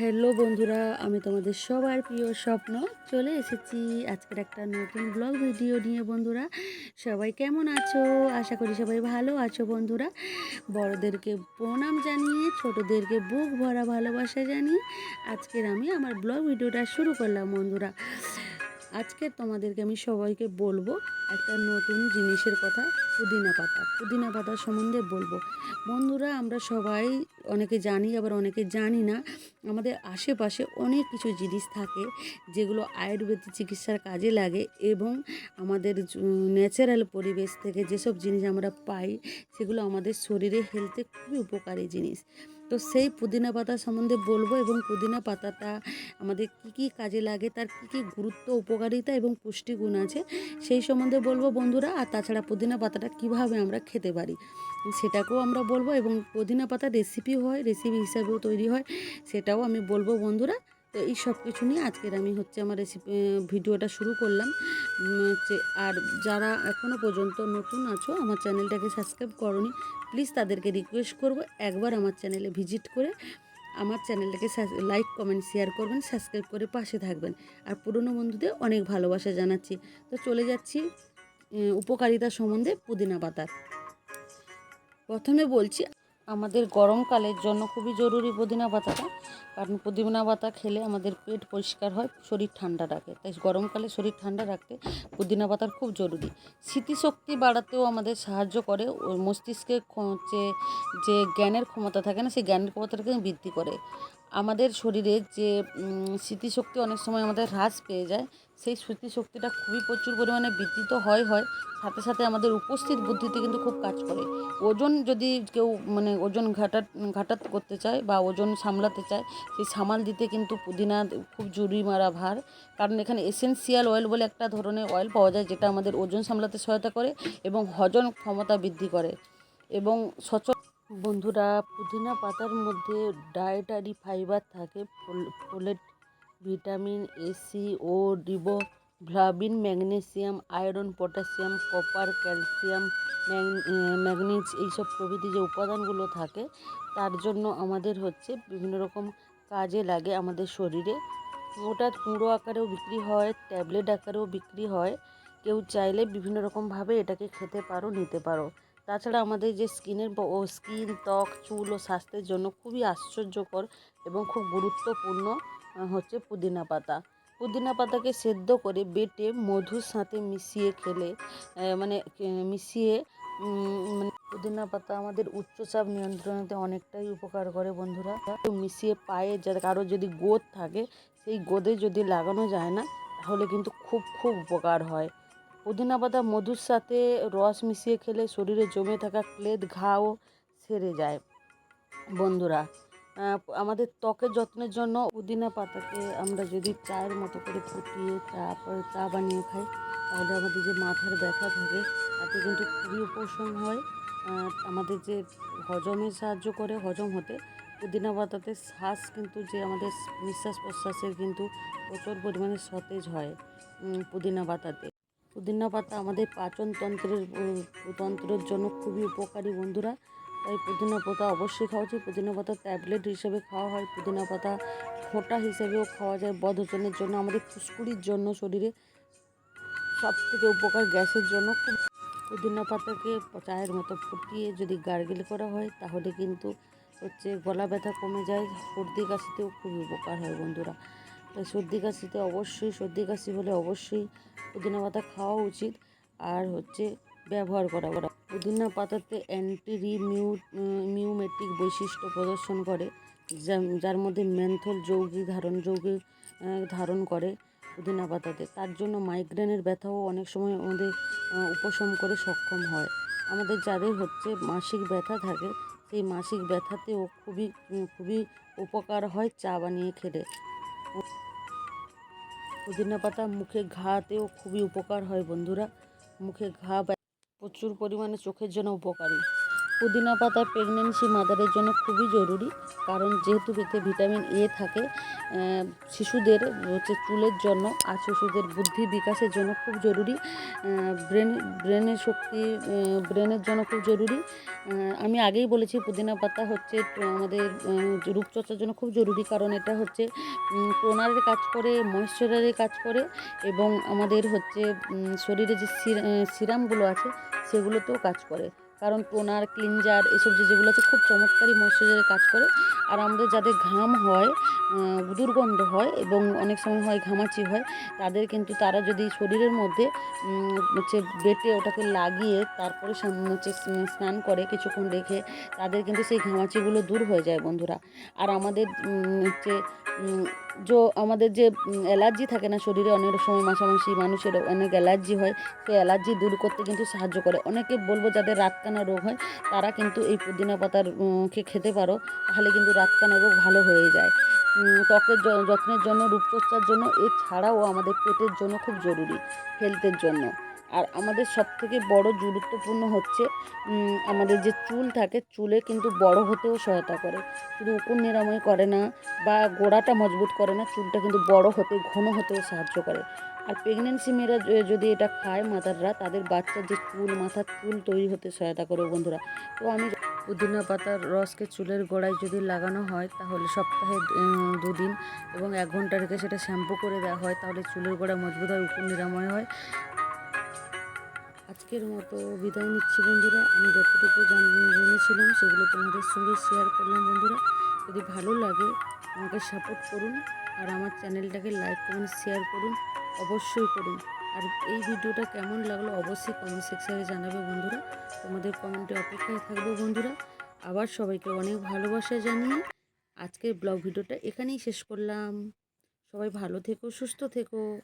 Hello বন্ধুরা, আমি তোমাদের সবার প্রিয় স্বপ্ন। চলে এসেছি আজকের একটা নতুন ব্লগ ভিডিও নিয়ে বন্ধুরা। সবাই কেমন আছো? আশা করি সবাই ভালো আছো বন্ধুরা। বড়দেরকে প্রণাম জানিয়ে, ছোটদেরকে বুক ভরা ভালোবাসা জানিয়ে আজকের আমি আমার ব্লগ ভিডিওটা শুরু করলাম বন্ধুরা। আজকে তোমাদেরকে আমি সবাইকে বলব একটা নতুন জিনিসের কথা, পুদিনা পাতা। পুদিনা পাতা সম্বন্ধে বলব। বন্ধুরা, আমরা সবাই অনেকে জানি, আবার অনেকে জানি না, আমাদের আশেপাশে অনেক কিছু জিনিস থাকে যেগুলো আয়ুর্বেদিক চিকিৎসার কাজে লাগে এবং আমাদের ন্যাচারাল পরিবেশ থেকে যেসব জিনিস আমরা পাই, সেগুলো আমাদের শরীরে হেলথে খুবই উপকারী জিনিস। তো সেই পুদিনা পাতা সম্বন্ধে বলব এবং পুদিনা পাতাটা আমাদের কি কি কাজে লাগে, তার কি কি গুরুত্ব, উপকারিতা এবং পুষ্টিগুণ আছে সেই সম্বন্ধে বলব বন্ধুরা। আর তাছাড়া পুদিনা পাতাটা কীভাবে আমরা খেতে পারি সেটাকেও আমরা বলব এবং পুদিনা পাতা রেসিপি হয় রেসিপি হিসাবেও তৈরি হয়, সেটাও আমি বলব বন্ধুরা। তো এই সব কিছু নিয়ে আজকের আমি হচ্ছে আমার রেসিপি ভিডিওটা শুরু করলাম। হচ্ছে আর যারা এখনও পর্যন্ত নতুন আছো, আমার চ্যানেলটাকে সাবস্ক্রাইব করনি প্লিজ তাদেরকে রিকোয়েস্ট করব একবার আমার চ্যানেলে ভিজিট করে আমার চ্যানেলটাকে লাইক কমেন্ট শেয়ার করবেন সাবস্ক্রাইব করে পাশে থাকবেন। আর পুরনো বন্ধুদের অনেক ভালোবাসা জানাচ্ছি। তো চলে যাচ্ছি উপকারিতা সম্বন্ধে পুদিনা পাতার। প্রথমে বলছি, আমাদের গরমকালের জন্য খুবই জরুরি পুদিনা পাতাটা। কারণ পুদিনা পাতা খেলে আমাদের পেট পরিষ্কার হয়, শরীর ঠান্ডা রাখে। তাই গরমকালে শরীর ঠান্ডা রাখতে পুদিনা পাতার খুব জরুরি। স্মৃতিশক্তি বাড়াতেও আমাদের সাহায্য করে ও মস্তিষ্কে খ- যে জ্ঞানের ক্ষমতা থাকে না, সেই জ্ঞানের ক্ষমতাটাকে বৃদ্ধি করে। আমাদের শরীরে যে স্মৃতিশক্তি অনেক সময় আমাদের হ্রাস পেয়ে যায়, সেই স্মৃতিশক্তিটা খুবই প্রচুর পরিমাণে বৃদ্ধি তো হয় হয়। সাথে সাথে আমাদের উপস্থিত বুদ্ধিতে কিন্তু খুব কাজ করে। ওজন যদি কেউ মানে ওজন ঘাটা ঘাটাত করতে চায় বা ওজন সামলাতে চায়, সেই সামাল দিতে কিন্তু পুদিনা খুব জরুরি মারা ভার কারণ এখানে এসেন্সিয়াল অয়েল বলে একটা ধরনের অয়েল পাওয়া যায়, যেটা আমাদের ওজন সামলাতে সহায়তা করে এবং হজম ক্ষমতা বৃদ্ধি করে এবং সচ বন্ধুরা, পুদিনা পাতার মধ্যে ডায়েটারি ফাইবার থাকে। ফোলেট ভিটামিন এসি ও ডিবো ভ্লাবিন magnesium iron potassium copper calcium manganese এইসব প্রভৃতি যে উপাদানগুলো থাকে, তার জন্য আমাদের হচ্ছে বিভিন্ন রকম কাজে লাগে আমাদের শরীরে। ওটা কুঁড়ো আকারেও বিক্রি হয় ট্যাবলেট আকারেও বিক্রি হয়। কেউ চাইলে বিভিন্ন রকমভাবে এটাকে খেতে পারো, নিতে পারো। তাছাড়া আমাদের যে স্কিনের স্কিন, ত্বক, চুল ও স্বাস্থ্যের জন্য খুবই আশ্চর্যকর এবং খুব গুরুত্বপূর্ণ হচ্ছে পুদিনা পাতা। পুদিনা পাতাকে সেদ্ধ করে বেটে মধুর সাথে মিশিয়ে খেলে মানে মিশিয়ে মানে পুদিনা পাতা আমাদের উচ্চচাপ নিয়ন্ত্রণেতে অনেকটাই উপকার করে বন্ধুরা। মিশিয়ে পায়ে যাতে কারও যদি গোদ থাকে, সেই গোদে যদি লাগানো যায় না, তাহলে কিন্তু খুব খুব উপকার হয়। পুদিনা পাতা মধুর সাথে রস মিশিয়ে খেলে শরীরে জমে থাকা ক্লেদ ঘাও সেরে যায়। বন্ধুরা আমাদের ত্বকের যত্নের জন্য পুদিনা পাতাকে আমরা যদি চায়ের মতো করে ফুটিয়ে চা চা বানিয়ে খাই, তাহলে আমাদের যে মাথার ব্যথা থাকে, তাতে কিন্তু খুবই উপশম হয়। আমাদের যে হজমে সাহায্য করে, হজম হতে, পুদিনা পাতাতে শ্বাস কিন্তু যে আমাদের নিঃশ্বাস প্রশ্বাসের কিন্তু প্রচুর পরিমাণে সতেজ হয় পুদিনা পাতাতে। পুদিনা পাতা আমাদের পাচনতন্ত্রের তন্ত্রের জন্য খুবই উপকারী বন্ধুরা। তাই পুদিনা পাতা অবশ্যই খাওয়া উচিত। পুদিনা পাতা ট্যাবলেট হিসেবে খাওয়া হয়। পুদিনা পাতা ফোঁটা হিসেবেও খাওয়া যায় বদহজমের জন্য। আমাদের ফুসকুড়ির জন্য শরীরে সব থেকে উপকার গ্যাসের জন্য। খুব পুদিনা পাতাকে চায়ের মতো ফুটিয়ে যদি গার্গেল করা হয়, তাহলে কিন্তু হচ্ছে গলা ব্যথা কমে যায়। সর্দি, কাশিতেও খুবই উপকার হয় বন্ধুরা। তাই সর্দি কাশিতে অবশ্যই সর্দি কাশি হলে অবশ্যই পুদিনা পাতা খাওয়া উচিত। আর হচ্ছে ব্যবহার করা করা পুদিনা পাতাতে অ্যান্টি মিউমেটিক বৈশিষ্ট্য প্রদর্শন করে, যার মধ্যে ম্যান্থল যৌগিক, ধারণ যৌগিক ধারণ করে পুদিনা পাতাতে তার জন্য মাইগ্রেনের ব্যথাও অনেক সময় আমাদের উপশম করে সক্ষম হয়। আমাদের যাদের হচ্ছে মাসিক ব্যথা থাকে, সেই মাসিক ব্যথাতেও খুবই খুবই উপকার হয় চা বানিয়ে খেলে। পুদিনা পাতা মুখে ঘাতেও খুবই উপকার হয় বন্ধুরা। মুখে ঘা প্রচুর পরিমাণে চোখের জন্য উপকারী। পুদিনা পাতা প্রেগনেন্সি মাদারের জন্য খুবই জরুরি। কারণ যেহেতু এতে ভিটামিন এ থাকে শিশুদের হচ্ছে চুলের জন্য আর শিশুদের বুদ্ধি বিকাশের জন্য খুব জরুরি। ব্রেন ব্রেনের শক্তি ব্রেনের জন্য খুব জরুরি। আমি আগেই বলেছি পুদিনা পাতা হচ্ছে আমাদের রূপচর্চার জন্য খুব জরুরি। কারণ এটা হচ্ছে টোনারের কাজ করে ময়েশ্চারারের কাজ করে এবং আমাদের হচ্ছে শরীরে যে সিরামগুলো আছে, সেগুলোতেও কাজ করে। কারণ টোনার, ক্লিনজার এসব যে যেগুলো আছে খুব চমৎকারই ময়েশ্চারাইজারের কাজ করে। আর আমাদের যাদের ঘাম হয় দুর্গন্ধ হয় এবং অনেক সময় হয় ঘামাচি হয়, তাদের কিন্তু তারা যদি শরীরের মধ্যে হচ্ছে বেটে ওটাকে লাগিয়ে তারপরে হচ্ছে স্নান করে কিছুক্ষণ রেখে তাদের কিন্তু সেই ঘামাচিগুলো দূর হয়ে যায় বন্ধুরা। আর আমাদের হচ্ছে যে আমাদের যে অ্যালার্জি থাকে না শরীরে অনেক সময় মাসামাসি মানুষের অনেক অ্যালার্জি হয়, সেই অ্যালার্জি দূর করতে কিন্তু সাহায্য করে। অনেকে বলব যাদের রাতকানা রোগ হয়, তারা কিন্তু এই পুদিনা পাতার খেতে পারো, তাহলে কিন্তু রাতকানা রোগ ভালো হয়ে যায়। ত্বকের যত্নের জন্য, রূপচর্চার জন্য, এছাড়াও আমাদের পেটের জন্য খুব জরুরি হেলথের জন্য। আর আমাদের সবথেকে বড় গুরুত্বপূর্ণ হচ্ছে আমাদের যে চুল থাকে, চুলে কিন্তু বড় হতেও সহায়তা করে। শুধু উকুন নিরাময় করে না বা গোড়াটা মজবুত করে না, চুলটা কিন্তু বড় হতে, ঘন হতেও সাহায্য করে। আর প্রেগনেন্সি মেয়েরা যদি এটা খায় মাদাররা তাদের বাচ্চার যে চুল, মাথার চুল তৈরি হতে সহায়তা করে বন্ধুরা। তো আমি পুদিনা পাতার রসকে চুলের গোড়ায় যদি লাগানো হয়, তাহলে সপ্তাহে দুদিন এবং এক ঘণ্টা রেখে সেটা শ্যাম্পু করে দেওয়া হয়, তাহলে চুলের গোড়া মজবুত হয়, উকুন নিরাময় হয়। আজকের মতো বিদায় নিচ্ছি বন্ধুরা। আমি যতটুকু জান- জেনেছিলাম সেগুলো তোমাদের সঙ্গে শেয়ার করলাম বন্ধুরা। যদি ভালো লাগে আমাকে সাপোর্ট করুন আর আমার চ্যানেলটাকে লাইক কমেন্ট শেয়ার করুন, অবশ্যই করুন। আর এই ভিডিওটা কেমন লাগল অবশ্যই কমেন্ট সেকশানে জানাবে বন্ধুরা। তোমাদের কমেন্টে অপেক্ষায় থাকব বন্ধুরা। আবার সবাইকে অনেক ভালোবাসা জানিয়ে আজকের ব্লগ ভিডিওটা এখানেই শেষ করলাম। সবাই ভালো থেকো, সুস্থ থেকো।